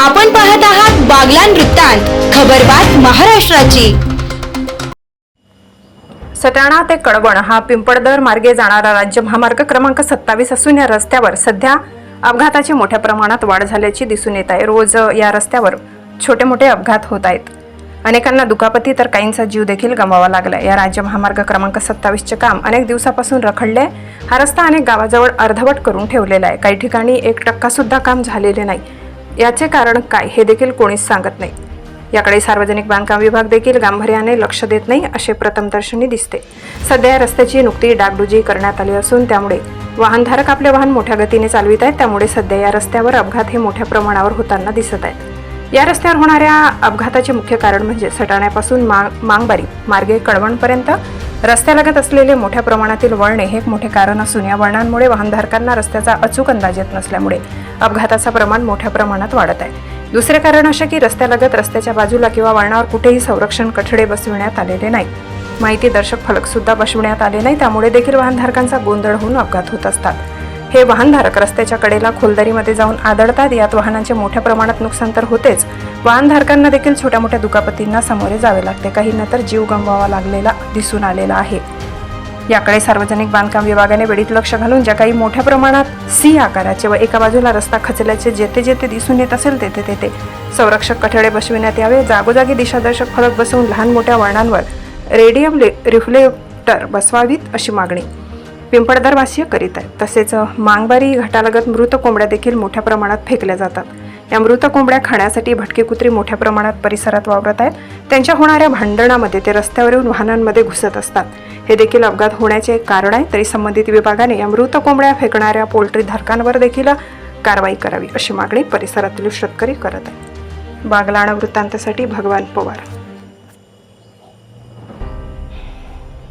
आपण पाहत आहात बागलान वृत्तांत खबरबात महाराष्ट्राची. सटाणा ते कळवण हा पिंपळदर मार्गे जाणारा राज्य महामार्ग क्रमांक सत्तावीस असून या रस्त्यावर सध्या अपघाताची मोठ्या प्रमाणात वाढ झाल्याची दिसून येत आहे. रोज या रस्त्यावर छोटे मोठे अपघात होत आहेत. अनेकांना दुखापती तर काहींचा जीव देखील गमवावा लागला या राज्य महामार्ग क्रमांक सत्तावीसचे काम अनेक दिवसापासून रखडले. हा रस्ता अनेक गावाजवळ अर्धवट करून ठेवलेला आहे. काही ठिकाणी एक टक्का सुद्धा काम झालेले नाही. याचे कारण काय हे देखील कोणीच सांगत नाही. याकडे सार्वजनिक बांधकाम विभाग देखील गांभीर्याने लक्ष देत नाही असे प्रथमदर्शनी दिसते. सध्या या रस्त्याची नुकती डागडुजी करण्यात आली असून त्यामुळे वाहनधारक आपले वाहन मोठ्या गतीने चालवित आहेत त्यामुळे सध्या या रस्त्यावर अपघात हे मोठ्या प्रमाणावर होताना दिसत आहेत. या रस्त्यावर होणाऱ्या अपघाताचे मुख्य कारण म्हणजे सटाण्यापासून मांग मांगबारी मार्गे कळवणपर्यंत रस्त्यालगत असलेले मोठ्या प्रमाणातील वळणे हे एक मोठे कारण असून या वळणांमुळे वाहनधारकांना रस्त्याचा अचूक अंदाज येत नसल्यामुळे अपघाताचं प्रमाण मोठ्या प्रमाणात वाढत आहे. दुसरे कारण असे की रस्त्यालगत रस्त्याच्या बाजूला किंवा वळणावर कुठेही संरक्षण कठडे बसविण्यात आलेले नाही. माहिती दर्शक फलक सुद्धा बसविण्यात आले नाही त्यामुळे देखील वाहनधारकांचा गोंधळ होऊन अपघात होत असतात. हे वाहनधारक रस्त्याच्या कडेला खोलदरीमध्ये जाऊन आदळतात यात वाहनांचे मोठ्या प्रमाणात नुकसान तर होतेच. वाहनधारकांना देखील छोट्या मोठ्या दुखापतींना सामोरे जावे लागते. काहींना तर जीव गमवावा लागलेला दिसून आलेला आहे. याकडे सार्वजनिक बांधकाम विभागाने वेळीत लक्ष घालून ज्या काही मोठ्या प्रमाणात सी आकाराचे व एका बाजूला रस्ता खचल्याचे जेथे जेथे दिसून येत असेल तेथे तेथे. संरक्षक कठडे बसविण्यात यावे जागोजागी दिशादर्शक फलक बसवून लहान मोठ्या वळणांवर रेडियम रिफ्लेक्टर बसवावीत अशी मागणी. पिंपळदरवासीय करीत आहेत. तसेच मांगबारी घाटालगत मृत कोंबड्या देखील मोठ्या प्रमाणात फेकल्या जातात. या मृत कोंबड्या खाण्यासाठी भटके कुत्री मोठ्या प्रमाणात परिसरात वावरत आहेत. त्यांच्या होणाऱ्या भांडणामध्ये ते रस्त्यावर येऊन वाहनांमध्ये घुसत असतात. हे देखील अपघात होण्याचे एक कारण आहे. तरी संबंधित विभागाने या मृत कोंबड्या फेकणाऱ्या पोल्ट्री धारकांवर देखील कारवाई करावी अशी मागणी परिसरातील शेतकरी करत आहेत. बागलाण वृत्तांतासाठी भगवान पवार.